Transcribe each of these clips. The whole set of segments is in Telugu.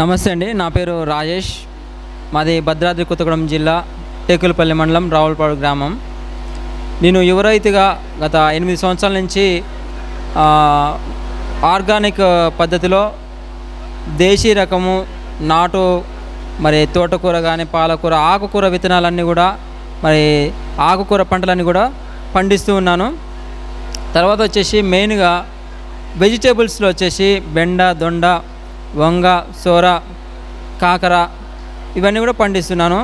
నమస్తే అండి నా పేరు రాజేష్. మాది భద్రాద్రి కొత్తగూడెం జిల్లా టేకులపల్లి మండలం రావులపాడు గ్రామం. నేను యువరైతుగా గత ఎనిమిది సంవత్సరాల నుంచి ఆర్గానిక్ పద్ధతిలో దేశీ రకము నాటు మరి తోటకూర కానీ పాలకూర ఆకుకూర విత్తనాలన్నీ కూడా మరి ఆకుకూర పంటలన్నీ కూడా పండిస్తూ ఉన్నాను. తర్వాత వచ్చేసి మెయిన్గా వెజిటేబుల్స్లో వచ్చేసి బెండ దొండ వంగ సోర కాకర ఇవన్నీ కూడా పండిస్తున్నాను.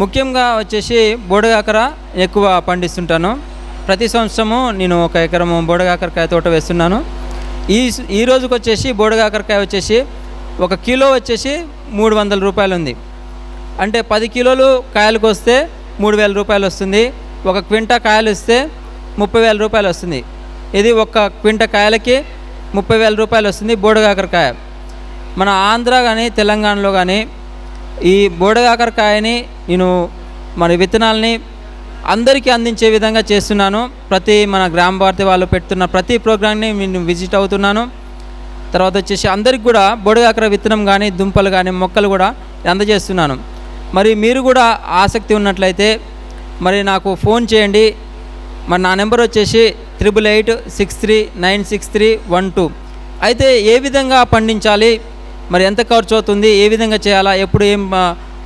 ముఖ్యంగా వచ్చేసి బోడగాకర ఎక్కువ పండిస్తుంటాను. ప్రతి సంవత్సరము నేను ఒక ఎకరము బోడగాకరకాయ తోట వేస్తున్నాను. ఈ ఈ రోజుకి వచ్చేసి బోడగాకరకాయ వచ్చేసి ఒక కిలో వచ్చేసి మూడు వందల రూపాయలు ఉంది. అంటే పది కిలోలు కాయలకు వస్తే మూడు వేల రూపాయలు వస్తుంది. ఒక క్వింటా కాయలు ఇస్తే ముప్పై వేల రూపాయలు వస్తుంది. ఇది ఒక క్వింటా కాయలకి ముప్పై వేల రూపాయలు వస్తుంది బోడగాకరకాయ మన ఆంధ్ర కానీ తెలంగాణలో కానీ ఈ బోడగాకరకాయని నేను మన విత్తనాలని అందరికీ అందించే విధంగా చేస్తున్నాను. ప్రతి మన గ్రామ భారతి వాళ్ళు పెడుతున్న ప్రతి ప్రోగ్రామ్ని నేను విజిట్ అవుతున్నాను. తర్వాత వచ్చేసి అందరికి కూడా బోడగాకర విత్తనం కానీ దుంపలు కానీ మొక్కలు కూడా అందజేస్తున్నాను. మరి మీరు కూడా ఆసక్తి ఉన్నట్లయితే మరి నాకు ఫోన్ చేయండి. మరి నా నెంబర్ వచ్చేసి triple eight six three nine six three one two. అయితే ఏ విధంగా పండించాలి? మరి ఎంత ఖర్చు అవుతుంది ఏ విధంగా చేయాలా ఎప్పుడు ఏం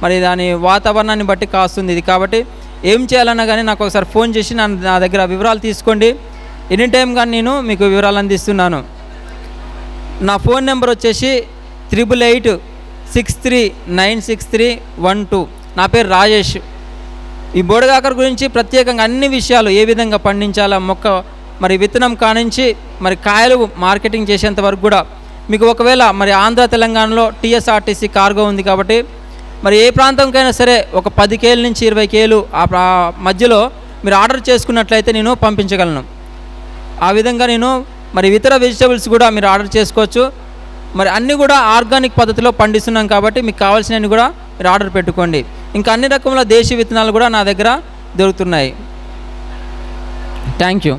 మరి దాని వాతావరణాన్ని బట్టి కాస్తుంది ఇది. కాబట్టి ఏం చేయాలన్నా కానీ నాకు ఒకసారి ఫోన్ చేసి నా నా దగ్గర వివరాలు తీసుకోండి. ఎనీ టైం కానీ నేను మీకు వివరాలు అందిస్తున్నాను. నా ఫోన్ నెంబర్ వచ్చేసి triple eight six three nine six three one two. నా పేరు రాజేష్. ఈ బోడగాకర గురించి ప్రత్యేకంగా అన్ని విషయాలు ఏ విధంగా పండించాలా మొక్క మరి విత్తనం కానించి మరి కాయలు మార్కెటింగ్ చేసేంత వరకు కూడా మీకు ఒకవేళ మరి ఆంధ్ర తెలంగాణలో టీఎస్ఆర్టీసీ కార్గో ఉంది కాబట్టి మరి ఏ ప్రాంతంకైనా సరే ఒక పది కేలు నుంచి ఇరవై కేలు ఆ ప్రా- మధ్యలో మీరు ఆర్డర్ చేసుకున్నట్లయితే నేను పంపించగలను. ఆ విధంగా నేను మరి ఇతర వెజిటబుల్స్ కూడా మీరు ఆర్డర్ చేసుకోవచ్చు. మరి అన్నీ కూడా ఆర్గానిక్ పద్ధతిలో పండిస్తున్నాం కాబట్టి మీకు కావాల్సినవి కూడా మీరు ఆర్డర్ పెట్టుకోండి. ఇంకా అన్ని రకముల దేశీ విత్తనాలు కూడా నా దగ్గర దొరుకుతున్నాయి. Thank you.